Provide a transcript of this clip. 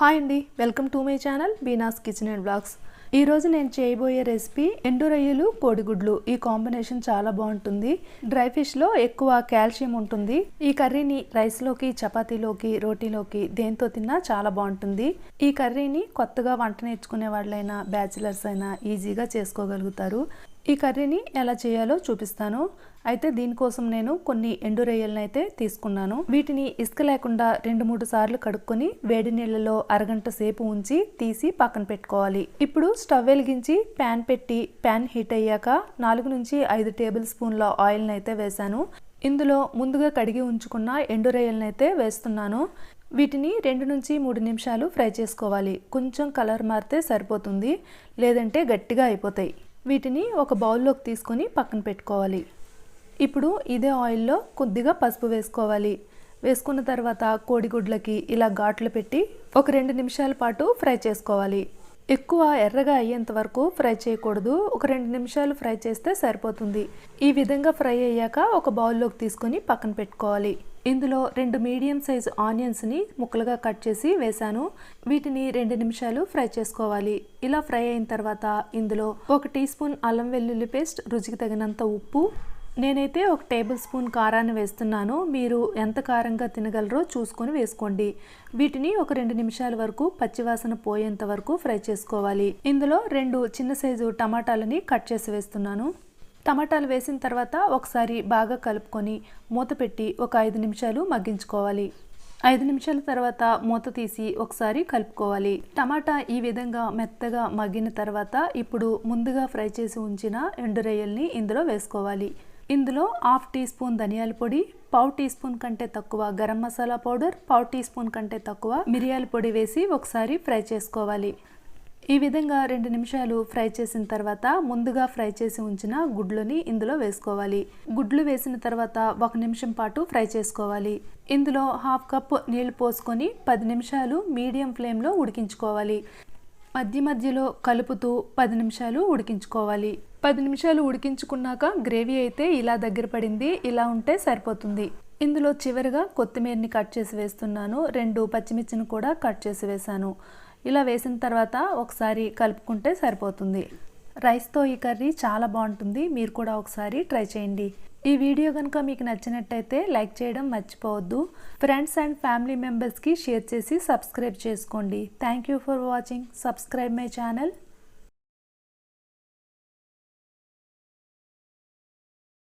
Hi అండి welcome to my channel Beena's kitchen and blogs. ఈరోజు నేను చేయబోయే రెసిపీ ఎండు రొయ్యలు కోడిగుడ్లు. ఈ కాంబినేషన్ చాలా బాగుంటుంది. డ్రై ఫిష్లో ఎక్కువ కాల్షియం ఉంటుంది. ఈ కర్రీని రైస్లోకి చపాతీలోకి రోటీలోకి దేంతో తిన్నా చాలా బాగుంటుంది. ఈ కర్రీని కొత్తగా వంట నేర్చుకునే వాళ్ళైనా బ్యాచిలర్స్ అయినా ఈజీగా చేసుకోగలుగుతారు. ఈ కర్రీని ఎలా చేయాలో చూపిస్తాను. అయితే దీనికోసం నేను కొన్ని ఎండు రొయ్యలను అయితే తీసుకున్నాను. వీటిని ఇసుక లేకుండా రెండు మూడు సార్లు కడుక్కొని వేడి నీళ్ళలో అరగంట సేపు ఉంచి తీసి పక్కన పెట్టుకోవాలి. ఇప్పుడు స్టవ్ వెలిగించి ప్యాన్ పెట్టి ప్యాన్ హీట్ అయ్యాక నాలుగు నుంచి ఐదు టేబుల్ స్పూన్ల ఆయిల్ని అయితే వేశాను. ఇందులో ముందుగా కడిగి ఉంచుకున్న ఎండు రొయ్యలను అయితే వేస్తున్నాను. వీటిని రెండు నుంచి మూడు నిమిషాలు ఫ్రై చేసుకోవాలి. కొంచెం కలర్ మారితే సరిపోతుంది లేదంటే గట్టిగా అయిపోతాయి. వీటిని ఒక బౌల్లోకి తీసుకొని పక్కన పెట్టుకోవాలి. ఇప్పుడు ఇదే ఆయిల్లో కొద్దిగా పసుపు వేసుకోవాలి. వేసుకున్న తర్వాత కోడిగుడ్లకి ఇలా ఘాట్లు పెట్టి ఒక రెండు నిమిషాల పాటు ఫ్రై చేసుకోవాలి. ఎక్కువ ఎర్రగా అయ్యేంత వరకు ఫ్రై చేయకూడదు. ఒక రెండు నిమిషాలు ఫ్రై చేస్తే సరిపోతుంది. ఈ విధంగా ఫ్రై అయ్యాక ఒక బౌల్లోకి తీసుకొని పక్కన పెట్టుకోవాలి. ఇందులో రెండు మీడియం సైజు ఆనియన్స్ని ముక్కలుగా కట్ చేసి వేశాను. వీటిని రెండు నిమిషాలు ఫ్రై చేసుకోవాలి. ఇలా ఫ్రై అయిన తర్వాత ఇందులో ఒక టీ స్పూన్ అల్లం వెల్లుల్లి పేస్ట్ రుచికి తగినంత ఉప్పు. నేనైతే ఒక టేబుల్ స్పూన్ కారాన్ని వేస్తున్నాను. మీరు ఎంత కారంగా తినగలరో చూసుకొని వేసుకోండి. వీటిని ఒక రెండు నిమిషాల వరకు పచ్చివాసన పోయేంత వరకు ఫ్రై చేసుకోవాలి. ఇందులో రెండు చిన్న సైజు టమాటాలని కట్ చేసి వేస్తున్నాను. టమాటాలు వేసిన తర్వాత ఒకసారి బాగా కలుపుకొని మూత పెట్టి ఒక ఐదు నిమిషాలు మగ్గించుకోవాలి. ఐదు నిమిషాల తర్వాత మూత తీసి ఒకసారి కలుపుకోవాలి. టమాటా ఈ విధంగా మెత్తగా మగ్గిన తర్వాత ఇప్పుడు ముందుగా ఫ్రై చేసి ఉంచిన ఎండు రొయ్యల్ని ఇందులో వేసుకోవాలి. ఇందులో హాఫ్ టీ స్పూన్ ధనియాల పొడి పావు టీ స్పూన్ కంటే తక్కువ గరం మసాలా పౌడర్ పావు టీ స్పూన్ కంటే తక్కువ మిరియాల పొడి వేసి ఒకసారి ఫ్రై చేసుకోవాలి. ఈ విధంగా రెండు నిమిషాలు ఫ్రై చేసిన తర్వాత ముందుగా ఫ్రై చేసి ఉంచిన గుడ్లని ఇందులో వేసుకోవాలి. గుడ్లు వేసిన తర్వాత ఒక నిమిషం పాటు ఫ్రై చేసుకోవాలి. ఇందులో హాఫ్ కప్ నీళ్ళు పోసుకొని పది నిమిషాలు మీడియం ఫ్లేమ్లో ఉడికించుకోవాలి. మధ్య మధ్యలో కలుపుతూ పది నిమిషాలు ఉడికించుకోవాలి. పది నిమిషాలు ఉడికించుకున్నాక గ్రేవీ అయితే ఇలా దగ్గర పడింది ఇలా ఉంటే సరిపోతుంది. ఇందులో చివరిగా కొత్తిమీరని కట్ చేసి వేస్తున్నాను. రెండు పచ్చిమిర్చిని కూడా కట్ చేసి వేశాను. ఇలా వేసిన తర్వాత ఒకసారి కలుపుకుంటే సరిపోతుంది. రైస్తో ఈ కర్రీ చాలా బాగుంటుంది. మీరు కూడా ఒకసారి ట్రై చేయండి. ఈ వీడియో కనుక మీకు నచ్చినట్టయితే లైక్ చేయడం మర్చిపోవద్దు. ఫ్రెండ్స్ అండ్ ఫ్యామిలీ మెంబర్స్కి షేర్ చేసి సబ్స్క్రైబ్ చేసుకోండి. Thank you for watching. Subscribe my channel.